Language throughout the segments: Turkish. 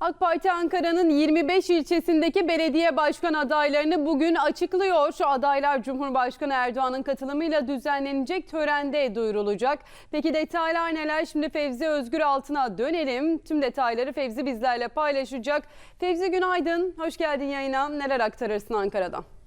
AK Parti Ankara'nın 25 ilçesindeki belediye başkan adaylarını bugün açıklıyor. Şu adaylar Cumhurbaşkanı Erdoğan'ın katılımıyla düzenlenecek törende duyurulacak. Peki detaylar neler? Şimdi Fevzi Özgür Altın'a dönelim. Tüm detayları Fevzi bizlerle paylaşacak. Fevzi günaydın, hoş geldin yayına. Neler aktarırsın Ankara'dan?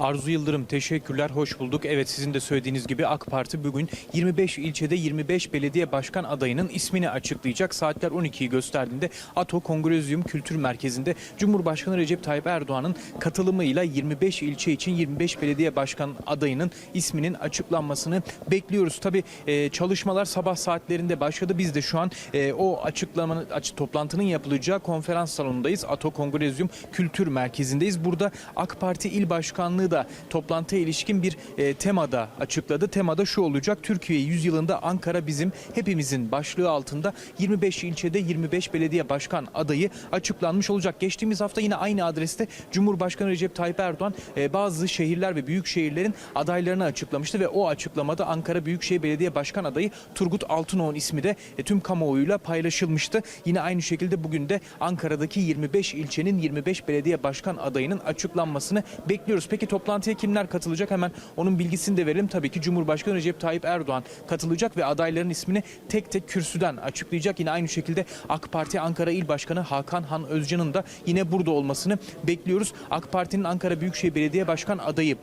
Arzu Yıldırım teşekkürler, hoş bulduk. Evet sizin de söylediğiniz gibi AK Parti bugün 25 ilçede 25 belediye başkan adayının ismini açıklayacak. Saatler 12'yi gösterdiğinde Ato Kongrezyum Kültür Merkezi'nde Cumhurbaşkanı Recep Tayyip Erdoğan'ın katılımıyla 25 ilçe için 25 belediye başkan adayının isminin açıklanmasını bekliyoruz. Tabii e, çalışmalar sabah saatlerinde başladı. Biz de şu an e, o açıklamanın açı, toplantının yapılacağı konferans salonundayız. Ato Kongrezyum Kültür Merkezi'ndeyiz. Burada AK Parti İl Başkanlığı da toplantıya ilişkin bir e, temada açıkladı. Temada şu olacak. Türkiye yüzyılında Ankara bizim hepimizin başlığı altında 25 ilçede 25 belediye başkan adayı açıklanmış olacak. Geçtiğimiz hafta yine aynı adreste Cumhurbaşkanı Recep Tayyip Erdoğan e, bazı şehirler ve büyük şehirlerin adaylarını açıklamıştı ve o açıklamada Ankara Büyükşehir Belediye Başkan adayı Turgut Altınoğlu'nun ismi de e, tüm kamuoyuyla paylaşılmıştı. Yine aynı şekilde bugün de Ankara'daki 25 ilçenin 25 belediye başkan adayının açıklanmasını bekliyoruz. Peki toplantıya kimler katılacak? Hemen onun bilgisini de verelim. Tabii ki Cumhurbaşkanı Recep Tayyip Erdoğan katılacak ve adayların ismini tek tek kürsüden açıklayacak. Yine aynı şekilde AK Parti Ankara İl Başkanı Hakan Han Özcan'ın da yine burada olmasını bekliyoruz. AK Parti'nin Ankara Büyükşehir Belediye Başkan adayı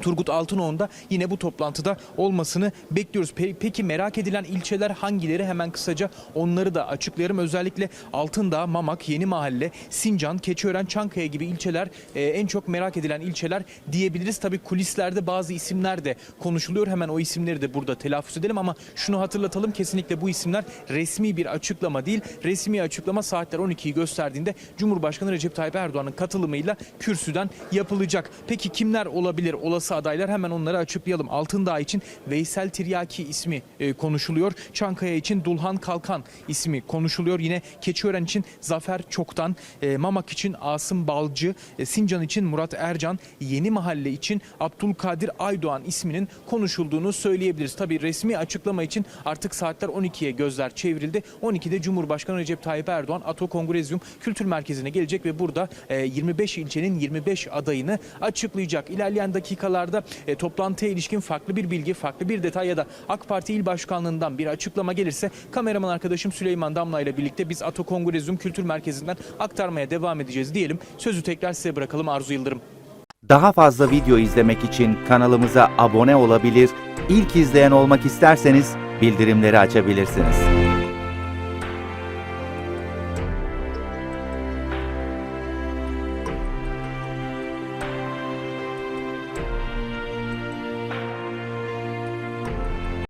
Turgut Altınoğlu'nun da yine bu toplantıda olmasını bekliyoruz. Pe- Peki merak edilen ilçeler hangileri? Hemen kısaca onları da açıklayalım. Özellikle Altındağ, Mamak, Yeni Mahalle, Sincan, Keçiören, Çankaya gibi ilçeler e, en çok merak edilen ilçeler diyebiliriz. Tabii kulislerde bazı isimler de konuşuluyor. Hemen o isimleri de burada telaffuz edelim ama şunu hatırlatalım. Kesinlikle bu isimler resmi bir açıklama değil. Resmi açıklama saatler 12'yi gösterdiğinde Cumhurbaşkanı Recep Tayyip Erdoğan'ın katılımıyla kürsüden yapılacak. Peki kimler olabilir? Olası adaylar hemen onları açıklayalım. Altındağ için Veysel Tiryaki ismi e, konuşuluyor. Çankaya için Dulhan Kalkan ismi konuşuluyor. Yine Keçiören için Zafer Çoktan, e, Mamak için Asım Balcı, e, Sincan için Murat Ercan, Yeni Mahalle için Abdülkadir Aydoğan isminin konuşulduğunu söyleyebiliriz. Tabii resmi açıklama için artık saatler 12'ye gözler çevrildi. 12'de Cumhurbaşkanı Recep Tayyip Erdoğan Ato Kongrezyum Kültür Merkezi'ne gelecek ve burada e, 25 ilçenin 25 adayını açıklayacak. İlerleyen dakikalarda e, toplantıya ilişkin farklı bir bilgi, farklı bir detay ya da AK Parti İl Başkanlığından bir açıklama gelirse kameraman arkadaşım Süleyman Damla ile birlikte biz Ato Kongrezyum Kültür Merkezi'nden aktarmaya devam edeceğiz diyelim. Sözü tekrar size bırakalım Arzu Yıldırım. Daha fazla video izlemek için kanalımıza abone olabilir, ilk izleyen olmak isterseniz bildirimleri açabilirsiniz.